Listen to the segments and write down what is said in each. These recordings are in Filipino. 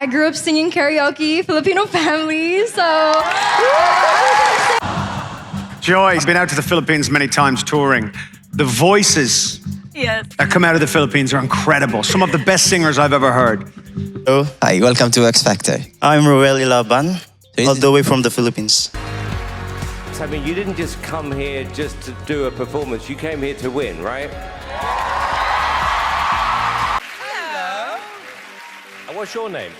I grew up singing karaoke, Filipino family, so Joy's been out to the Philippines many times touring. The voices Yes. that come out of the Philippines are incredible. Some of the best singers I've ever heard. Hello, hi, welcome to X Factor. I'm Ruel Ilaban, all the way from the Philippines. I mean, you didn't just come here just to do a performance. You came here to win, right? Hello. And what's your name?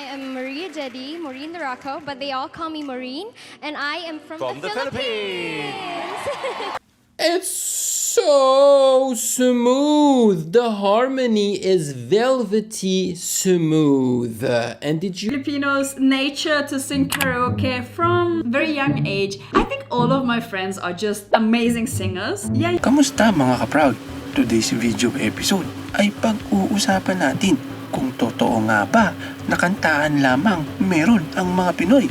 I, I am Maria Dedi, Maureen Duraco, but they all call me Maureen, and I am from, From the Philippines. It's so smooth. The harmony is velvety smooth. And did you Filipinos' nature to sing karaoke from very young age. I think all of my friends are just amazing singers. Yeah, Kamusta mga ka-proud? Today's video episode ay pag-uusapan natin kung totoo nga ba na kantaan lamang meron ang mga Pinoy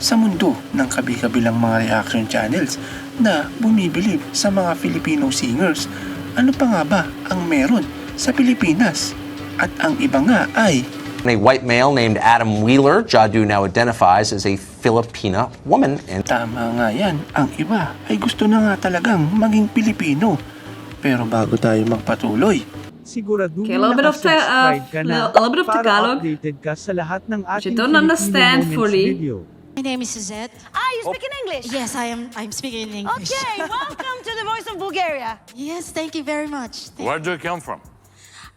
sa mundo ng kabi-kabilang mga reaction channels na bumibilib sa mga Filipino singers. Ano pa nga ba ang meron sa Pilipinas? At ang iba nga ay A white male named Adam Wheeler, Jadu now identifies as a Filipina woman. And Tama nga yan, ang iba ay gusto na nga talagang maging Pilipino. Pero bago tayo magpatuloy, Siguraduhin Okay, a little bit of ta- uh, ka na little- a little bit of para Tagalog. updated ka sa lahat ng ating you don't Filipino understand Moments fully. video. My name is Suzette. Ah, you speak in English? Yes, I am. I'm speaking in English. Okay, welcome to the Voice of Bulgaria. Yes, thank you very much. Thank- do you come from?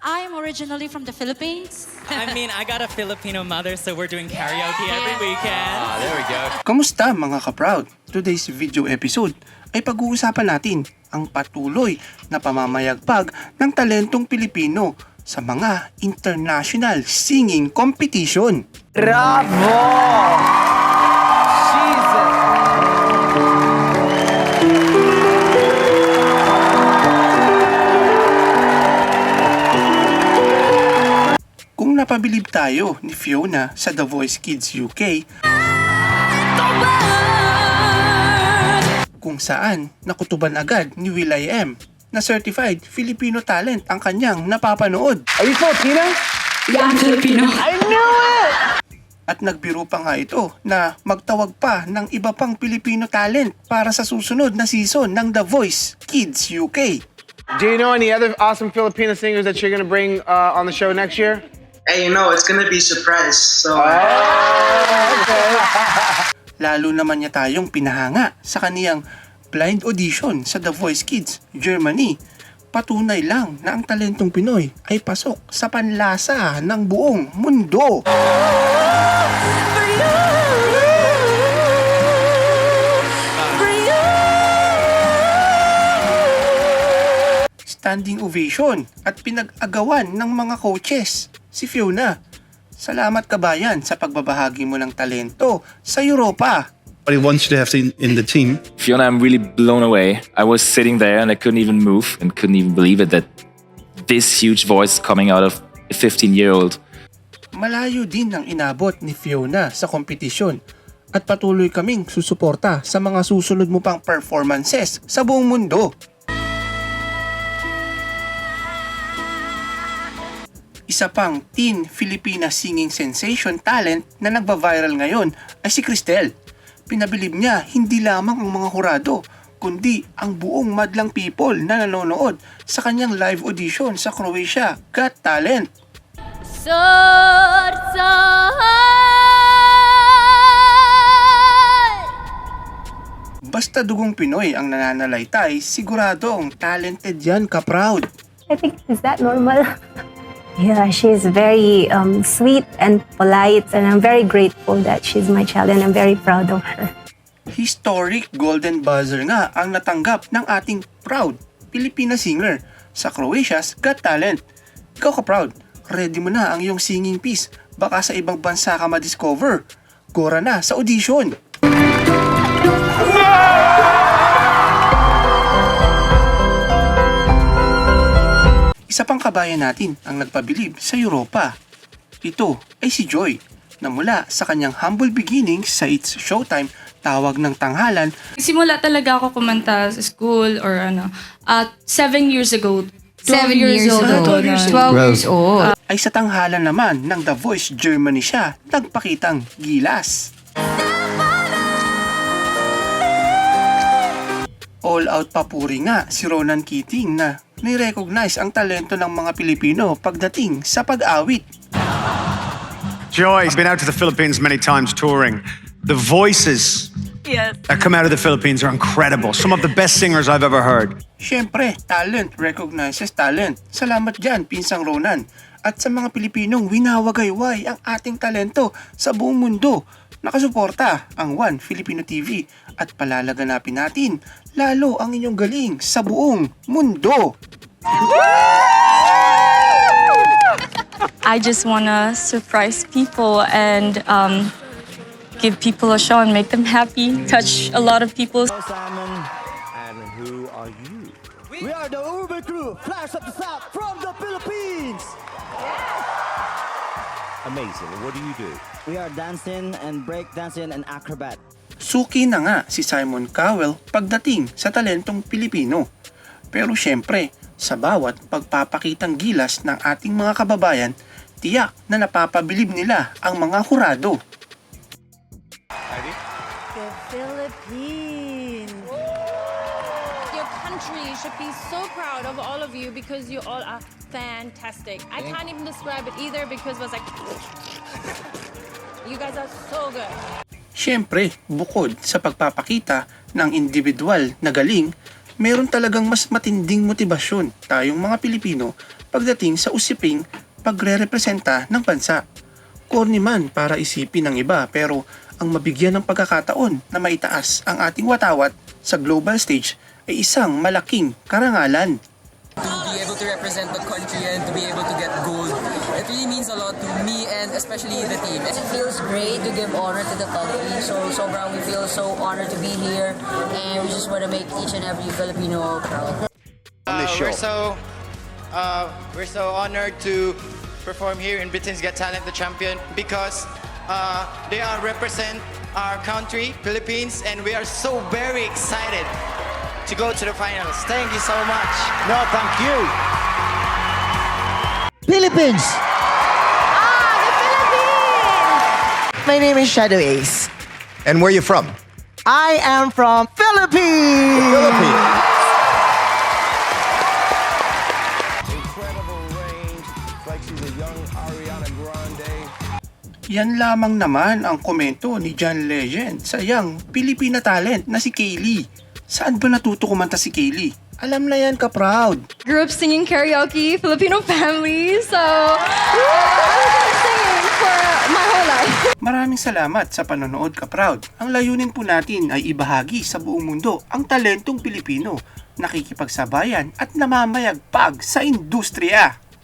I am originally from the Philippines. I mean, I got a Filipino mother, so we're doing karaoke every weekend. Ah, there we go. Kamusta mga ka-proud? Today's video episode ay pag-uusapan natin ang patuloy na pamamayagpag ng talentong Pilipino sa mga international singing competition. Kung tayo ni Fiona sa The Voice Kids UK, kung saan nakutuban agad ni Will.i.am na certified Filipino talent ang kanyang napapanood. Are you Filipino? yeah, I'm Filipino. At nagbiro pa nga ito na magtawag pa ng iba pang Filipino talent para sa susunod na season ng The Voice Kids UK. Do you know any other awesome Filipino singers that you're going to bring uh, on the show next year? Hey, you know, it's gonna be surprise. So, Lalo naman niya tayong pinahanga sa kaniyang blind audition sa The Voice Kids Germany. Patunay lang na ang talentong Pinoy ay pasok sa panlasa ng buong mundo. Standing ovation at pinag-agawan ng mga coaches si Fiona. Salamat kabayan sa pagbabahagi mo ng talento sa Europa. what he wants you to have in, in the team. Fiona, I'm really blown away. I was sitting there and I couldn't even move and couldn't even believe it that this huge voice coming out of a 15 year old. Malayo din ang inabot ni Fiona sa kompetisyon at patuloy kaming susuporta sa mga susunod mo pang performances sa buong mundo. Isa pang teen Filipina singing sensation talent na nagba-viral ngayon ay si Cristel. Pinabilib niya hindi lamang ang mga hurado, kundi ang buong madlang people na nanonood sa kanyang live audition sa Croatia Got Talent. Basta dugong Pinoy ang nananalaytay, siguradong talented yan ka-proud. I think, is that normal? yeah, she's very um, sweet and polite, and I'm very grateful that she's my child, and I'm very proud of her. Historic Golden Buzzer nga ang natanggap ng ating proud Filipina singer sa Croatia's Got Talent. Ikaw ka-proud, ready mo na ang iyong singing piece. Baka sa ibang bansa ka ma-discover. Gora na sa audition! Isa pang kabayan natin ang nagpabilib sa Europa. Ito ay si Joy na mula sa kanyang humble beginnings sa It's Showtime tawag ng tanghalan Simula talaga ako kumanta sa school or ano, at seven years ago. Seven years old. 12 years old. 12 years old. ay sa tanghalan naman ng The Voice Germany siya nagpakitang gilas. All out papuri nga si Ronan Keating na ni-recognize ang talento ng mga Pilipino pagdating sa pag-awit. Joy, I've been out to the Philippines many times touring. The voices Yes. that come out of the Philippines are incredible. Some of the best singers I've ever heard. Siyempre, talent recognizes talent. Salamat dyan, Pinsang Ronan. At sa mga Pilipinong winawagayway ang ating talento sa buong mundo. Nakasuporta ang One Filipino TV at palalaganapin natin lalo ang inyong galing sa buong mundo. I just want to surprise people and um, give people a show and make them happy, touch a lot of people. And who are you? We are the Uber crew, Flash of the South from the Philippines. Amazing. What do you do? We are dancing and break dancing and acrobat. Suki na nga si Simon Cowell pagdating sa talentong Pilipino. Pero syempre, sa bawat pagpapakitang gilas ng ating mga kababayan, tiyak na napapabilib nila ang mga hurado. The Philippines. Your country should be so proud of all of you because you all are fantastic. I can't even describe it either because it was like, you guys are so good. Siyempre, bukod sa pagpapakita ng individual na galing, meron talagang mas matinding motibasyon tayong mga Pilipino pagdating sa usiping pagre-representa ng bansa. Corny man para isipin ng iba pero ang mabigyan ng pagkakataon na maitaas ang ating watawat sa global stage ay isang malaking karangalan. To be able to represent the country and to be able to get gold. It really means a lot to me and especially the team. It feels great to give honor to the country. So sobrang we feel so honored to be here and we just want to make each and every Filipino proud. Uh, we're so uh, we're so honored to perform here in Britain's Get Talent, the champion, because uh, they are represent our country, Philippines, and we are so very excited to go to the finals. Thank you so much. No, thank you. Philippines. Ah, the Philippines! My name is Shadow Ace. And where are you from? I am from Philippines. Philippines. Incredible range. It's like she's a young Ariana Grande. Yan lamang naman ang komento ni John Legend sa young Pilipina talent na si Kaylee. Saan ba natuto kumanta si Kaylee? Alam na yan ka proud. Grew up singing karaoke, Filipino family, so I've been singing for my whole life. Maraming salamat sa panonood ka proud. Ang layunin po natin ay ibahagi sa buong mundo ang talentong Pilipino, nakikipagsabayan at namamayagpag sa industriya.